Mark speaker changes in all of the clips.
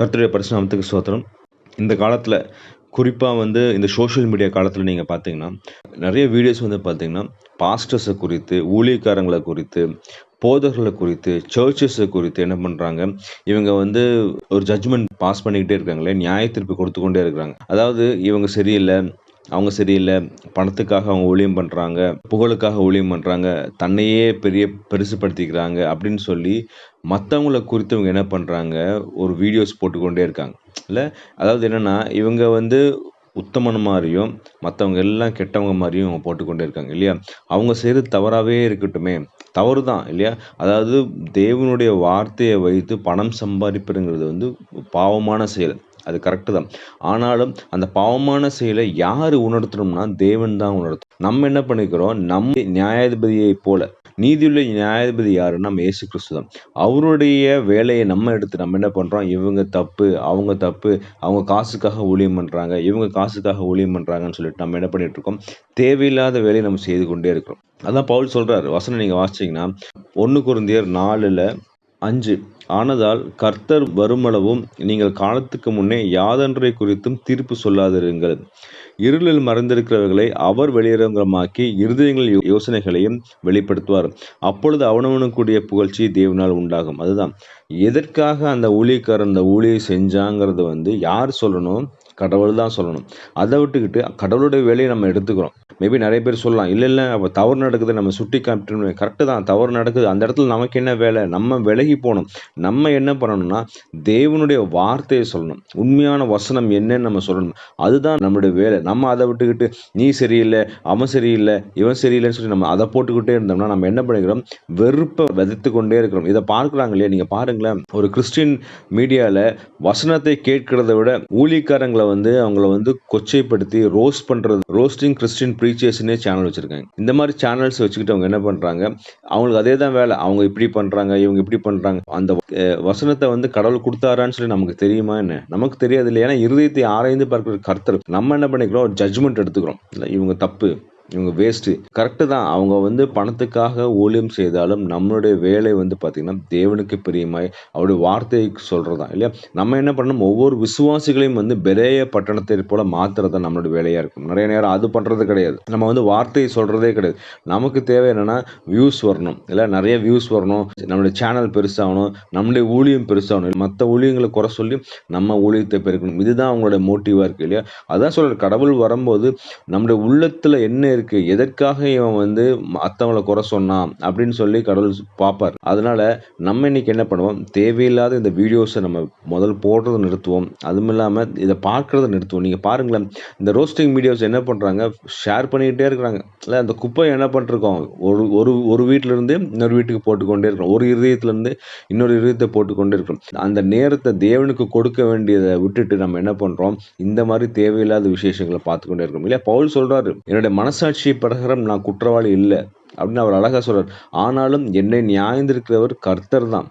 Speaker 1: கர்த்தருடைய பரிசுநாமத்துக்கு சோத்திரம் இந்த காலத்தில் குறிப்பாக வந்து இந்த சோஷியல் மீடியா காலத்தில் நீங்கள் பார்த்தீங்கன்னா நிறைய வீடியோஸ் வந்து பார்த்தீங்கன்னா பாஸ்டர்ஸை குறித்து ஊழியக்காரங்களை குறித்து போதர்களை குறித்து சர்ச்சஸை குறித்து என்ன பண்ணுறாங்க இவங்க வந்து ஒரு ஜட்ஜ்மெண்ட் பாஸ் பண்ணிக்கிட்டே இருக்காங்களே நியாய தீர்ப்பு கொடுத்து கொண்டே இருக்கிறாங்க. அதாவது இவங்க சரியில்லை அவங்க சரியில்லை பணத்துக்காக அவங்க ஊழியம் பண்ணுறாங்க புகழுக்காக ஊழியம் பண்ணுறாங்க தன்னையே பெரிய பெருசுப்படுத்திக்கிறாங்க அப்படின்னு சொல்லி மற்றவங்கள குறித்து இவங்க என்ன பண்ணுறாங்க ஒரு வீடியோஸ் போட்டுக்கொண்டே இருக்காங்க. இல்லை அதாவது என்னென்னா இவங்க வந்து உத்தமன் மாதிரியும் மற்றவங்க எல்லாம் கெட்டவங்க மாதிரியும் அவங்க போட்டுக்கொண்டே இருக்காங்க இல்லையா? அவங்க செய்கிறது தவறாகவே இருக்கட்டுமே. தவறு தான் இல்லையா? அதாவது தேவனுடைய வார்த்தையை வைத்து பணம் சம்பாதிப்பதுங்கிறது வந்து பாவமான செயல். அது கரெக்டு தான். ஆனாலும் அந்த பாவமான செயலை யார் உணர்த்தணும்னா தேவன் தான் உணர்த்தும். நம்ம என்ன பண்ணிக்கிறோம்? நம்ம நியாயாதிபதியை போல நீதியுள்ள நியாயாதிபதி யாருன்னா நம்ம ஏசு கிறிஸ்து தான். அவருடைய வேலையை நம்ம எடுத்து நம்ம என்ன பண்ணுறோம் இவங்க தப்பு அவங்க தப்பு அவங்க காசுக்காக ஊழியம் பண்ணுறாங்க இவங்க காசுக்காக ஊழியம் பண்ணுறாங்கன்னு சொல்லிட்டு நம்ம என்ன பண்ணிட்டு இருக்கோம்? தேவையில்லாத வேலையை நம்ம செய்து கொண்டே இருக்கிறோம். அதான் பவுல் சொல்கிறார் வசனம் நீங்கள் வாசிச்சிங்கன்னா ஒன்று குருந்தியர் நாலில் அஞ்சு. ஆனதால் கர்த்தர் வருமளவும் நீங்கள் காலத்துக்கு முன்னே யாதொன்றை குறித்தும் தீர்ப்பு சொல்லாதிருங்கள். இருளில் மறைந்திருக்கிறவர்களை அவர் வெளியரங்கமாக்கி இருதயங்கள் யோசனைகளையும் வெளிப்படுத்துவார். அப்பொழுது அவனவனுக்குரிய புகழ்ச்சி தேவனால் உண்டாகும். அதுதான். எதற்காக அந்த ஊழியக்காரன் அந்த ஊழியை செஞ்சாங்கிறது வந்து யார் சொல்லணும்? கடவுள் தான் சொல்லணும். அதை விட்டுக்கிட்டு கடவுளுடைய வேலையை நம்ம எடுத்துக்கிறோம். மேபி நிறைய பேர் சொல்லலாம். இல்லை இல்லை அப்போ தவறு நடக்குது நம்ம சுட்டி காமிட்டு கரெக்டு தான் தவறு நடக்குது. அந்த இடத்துல நமக்கு என்ன வேலை? நம்ம விலகி போகணும். நம்ம என்ன பண்ணணும்னா தேவனுடைய வார்த்தையை சொல்லணும். உண்மையான வசனம் என்னன்னு நம்ம சொல்லணும். அதுதான் நம்மளுடைய வேலை. நம்ம அதை விட்டுக்கிட்டு நீ சரியில்லை அவன் சரியில்லை இவன் சரியில்லைன்னு சொல்லி நம்ம அதை போட்டுக்கிட்டே இருந்தோம்னா நம்ம என்ன பண்ணிக்கிறோம்? வெறுப்பை விதைத்து கொண்டே இருக்கிறோம். இதை பார்க்குறாங்க இல்லையா? நீங்கள் பாருங்களேன். ஒரு கிறிஸ்டின் மீடியாவில் வசனத்தை கேட்கிறத விட ஊழிக்காரங்களை வந்து அவங்கள வந்து கொச்சைப்படுத்தி ரோஸ்ட் பண்ணுறது ரோஸ்டிங் கிறிஸ்டின் ப்ரீச்சர்ஸ்னே சேனல் வச்சுருக்காங்க. இந்த மாதிரி சேனல்ஸ் வச்சுக்கிட்டு அவங்க என்ன பண்ணுறாங்க அவங்களுக்கு அதே தான் வேலை. அவங்க இப்படி பண்ணுறாங்க இவங்க இப்படி பண்ணுறாங்க அந்த வசனத்தை வந்து கடவுள் கொடுத்தாரான்னு சொல்லி நமக்கு தெரியுமா என்ன? நமக்கு தெரியாது இல்லை ஏன்னா இருதயத்தை ஆராய்ந்து பார்க்குற கருத்தர். நம்ம என்ன பண்ணிக்கிறோம்? ஜட்ஜ்மெண்ட் எடுத்துக்கிறோம். இல்லை இவங்க தப்பு. இவங்க வேஸ்ட்டு கரெக்டு தான். அவங்க வந்து பணத்துக்காக ஊழியம் செய்தாலும் நம்மளுடைய வேலை வந்து பார்த்திங்கன்னா தேவனுக்கு பிரியமாய் அவருடைய வார்த்தைக்கு சொல்கிறது தான் இல்லையா? நம்ம என்ன பண்ணணும்? ஒவ்வொரு விசுவாசிகளையும் வந்து பெரிய பட்டணத்தை போல் மாற்றுறது தான் நம்மளோட வேலையாக இருக்கும். நிறைய நேரம் அது பண்ணுறது கிடையாது. நம்ம வந்து வார்த்தையை சொல்கிறதே கிடையாது. நமக்கு தேவை என்னென்னா வியூஸ் வரணும் இல்லை? நிறைய வியூஸ் வரணும். நம்மளுடைய சேனல் பெருசாகணும். நம்மளுடைய ஊழியம் பெருசாகணும். மற்ற ஊழியங்களை குறை சொல்லி நம்ம ஊழியத்தை பெருக்கணும். இதுதான் அவங்களோட மோட்டிவாக இருக்குது இல்லையா? அதான் சொல்கிற கடவுள் வரும்போது நம்முடைய உள்ளத்தில் என்ன இருக்கு. எதற்காக இவன் வந்து மற்றவங்கள குறை சொன்னான் அப்படின்னு சொல்லி கடவுள் பார்ப்பார். அதனால நம்ம இன்னைக்கு என்ன பண்ணுவோம்? தேவையில்லாத இந்த வீடியோஸை நம்ம முதல் போடுறதை நிறுத்துவோம். அதுவும் இல்லாமல் இதை பார்க்கறத நிறுத்துவோம். நீங்கள் பாருங்களேன் இந்த ரோஸ்டிங் வீடியோஸ் என்ன பண்ணுறாங்க ஷேர் பண்ணிக்கிட்டே இருக்கிறாங்க. இல்லை அந்த குப்பை என்ன பண்ணிருக்கோம் ஒரு ஒரு ஒரு வீட்டிலேருந்து இன்னொரு வீட்டுக்கு போட்டுக்கொண்டே இருக்கிறோம் ஒரு இருதயத்துலேருந்து இன்னொரு இருதயத்தை போட்டுக்கொண்டே இருக்கிறோம் அந்த நேரத்தை தேவனுக்கு கொடுக்க வேண்டியதை விட்டுட்டு நம்ம என்ன பண்ணுறோம் இந்த மாதிரி தேவையில்லாத விசேஷங்களை பார்த்துக்கொண்டே இருக்கோம் இல்லையா? பவுல் சொல்கிறாரு என்னுடைய மனசை மனசாட்சி பிரகாரம் நான் குற்றவாளி இல்லை அப்படின்னு அவர் அழகாக சொல்கிறார் ஆனாலும் என்னை நியாயந்திருக்கிறவர் கர்த்தர் தான்.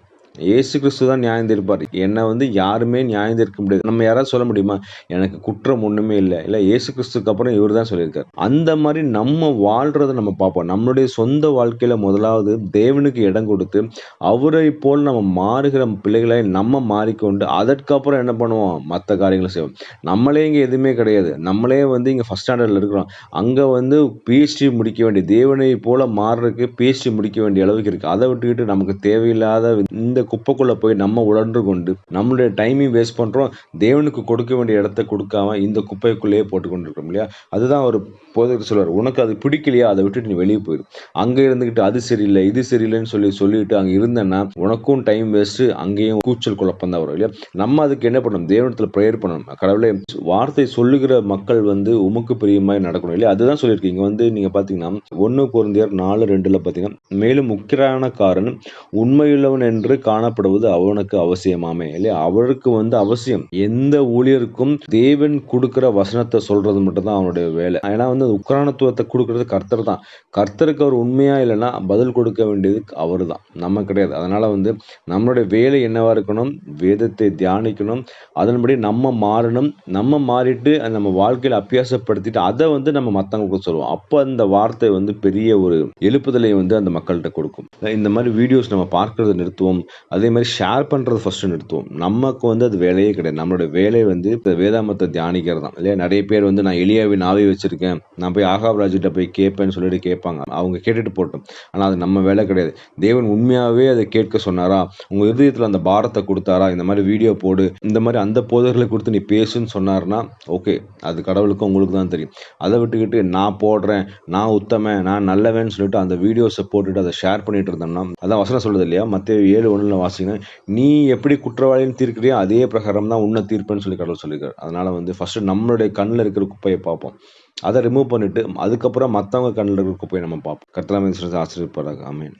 Speaker 1: ஏசு கிறிஸ்து தான் நியாயம் தீர்ப்பார். என்னை வந்து யாருமே நியாயம் தீர்க்க முடியாது. நம்ம யாராவது சொல்ல முடியுமா? எனக்கு குற்றம் ஒன்றுமே இல்லை. இல்லை ஏசு கிறிஸ்துக்கு அப்புறம் இவர் தான் சொல்லியிருக்காரு. அந்த மாதிரி நம்ம வாழ்கிறத நம்ம பார்ப்போம். நம்மளுடைய சொந்த வாழ்க்கையில் முதலாவது தேவனுக்கு இடம் கொடுத்து அவரை போல் நம்ம மாறுகிற பிள்ளைகளை நம்ம மாறிக்கொண்டு அதற்கப்புறம் என்ன பண்ணுவோம்? மற்ற காரியங்களை செய்வோம். நம்மளே இங்கே எதுவுமே கிடையாது. நம்மளே வந்து இங்கே ஃபஸ்ட் ஸ்டாண்டர்டில் இருக்கிறோம். அங்கே வந்து பிஹெச்டி முடிக்க வேண்டிய தேவனை போல் மாறுறதுக்கு பிஹெச்டி முடிக்க வேண்டிய அளவுக்கு இருக்குது அதை விட்டுக்கிட்டு நமக்கு தேவையில்லாத இந்த குப்பைக்குள்ளே போய் நம்ம உழன்று கொண்டு நம்மளுடைய டைமையும் வேஸ்ட் பண்ணுறோம் தேவனுக்கு கொடுக்க வேண்டிய இடத்த கொடுக்காம இந்த குப்பைக்குள்ளேயே போட்டு கொண்டு இருக்கோம் இல்லையா? அதுதான் ஒரு போதகர் சொல்வார். உனக்கு அது பிடிக்கலையா? அதை விட்டுட்டு நீ வெளியே போயிடும் அங்கே இருந்துக்கிட்டு அது சரியில்லை இது சரியில்லைன்னு சொல்லி சொல்லிட்டு அங்கே இருந்தேன்னா உனக்கும் டைம் வேஸ்ட்டு அங்கேயும் கூச்சல் குழப்பம் தான் வரும் இல்லையா? நம்ம அதுக்கு என்ன பண்ணணும்? தேவனத்தில் ப்ரேயர் பண்ணணும். கடவுளே வார்த்தை சொல்லுகிற மக்கள் வந்து உமக்கு பிரியமாய் நடக்கணும் இல்லையா? அதுதான் சொல்லியிருக்கீங்க வந்து நீங்கள் பார்த்தீங்கன்னா ஒன்று குழந்தையர் நாலு ரெண்டில் பார்த்தீங்கன்னா மேலும் முக்கியமான காரணம் உண்மையுள்ளவன் என்று காணப்படுவது அவனுக்கு அவசியமாமே. இல்லையா? அவருக்கு வந்து அவசியம். எந்த ஊழியருக்கும் தேவன் கொடுக்குற வசனத்தை சொல்றது மட்டும்தான் அவனுடைய வேலை. ஏன்னா வந்து உக்ரானத்துவத்தை கொடுக்கறது கர்த்தர் தான். கர்த்தருக்கு அவர் உண்மையா இல்லைன்னா பதில் கொடுக்க வேண்டியது அவர் தான் நம்ம கிடையாது. அதனால வந்து நம்மளுடைய வேலை என்னவா இருக்கணும்? வேதத்தை தியானிக்கணும். அதன்படி நம்ம மாறணும். நம்ம மாறிட்டு நம்ம வாழ்க்கையில் அபியாசப்படுத்திட்டு அதை வந்து நம்ம மற்றவங்களுக்கு சொல்லுவோம். அப்போ அந்த வார்த்தை வந்து பெரிய ஒரு எழுப்புதலை வந்து அந்த மக்கள்கிட்ட கொடுக்கும். இந்த மாதிரி வீடியோஸ் நம்ம பார்க்கறத நிறுத்துவோம். அதே மாதிரி ஷேர் பண்ணுறது ஃபஸ்ட்டு நிறுத்துவோம் நமக்கு வந்து அது வேலையே கிடையாது. நம்மளோட வேலை வந்து இப்போ வேதாமத்தை தியானிக்கிறது தான் இல்லையா? நிறைய பேர் வந்து நான் எளியாவை நாவே வச்சுருக்கேன். நான் போய் ஆகாப்ராஜிட்ட போய் கேட்பேன்னு சொல்லிட்டு கேட்பாங்க. அவங்க கேட்டுட்டு போட்டோம். ஆனால் அது நம்ம வேலை கிடையாது. தேவன் உண்மையாகவே அதை கேட்க சொன்னாரா? உங்கள் இதயத்தில் அந்த பாரத்தை கொடுத்தாரா? இந்த மாதிரி வீடியோ போடு. இந்த மாதிரி அந்த போதர்களை கொடுத்து நீ பேசுன்னு சொன்னார்னா ஓகே அது கடவுளுக்கும் உங்களுக்கு தான் தெரியும். அதை விட்டுக்கிட்டு நான் போடுறேன் நான் உத்தமன் நான் நல்லவன் சொல்லிட்டு அந்த வீடியோஸை போட்டுட்டு அதை ஷேர் பண்ணிட்டு இருந்தோம்னா அதான் வசனம் சொல்லுது இல்லையா? மற்ற ஏழு ஒன்றில் வாசிங்கன்னா நீ எப்படி குற்றவாளின்னு தீர்க்கிறியோ அதே பிரகாரம் தான் உன்னை தீர்ப்புன்னு சொல்லி கடவுள் சொல்லியிருக்காரு. அதனால் வந்து ஃபஸ்ட்டு நம்மளுடைய கண்ணில் இருக்கிற குப்பையை பார்ப்போம். அதை ரிமூவ் பண்ணிட்டு அதுக்கப்புறம் மற்றவங்க கண்ணில் இருக்கிற குப்பையை நம்ம பார்ப்போம். கர்த்தராம ஆசிரியப்பாராக ஆமேன்.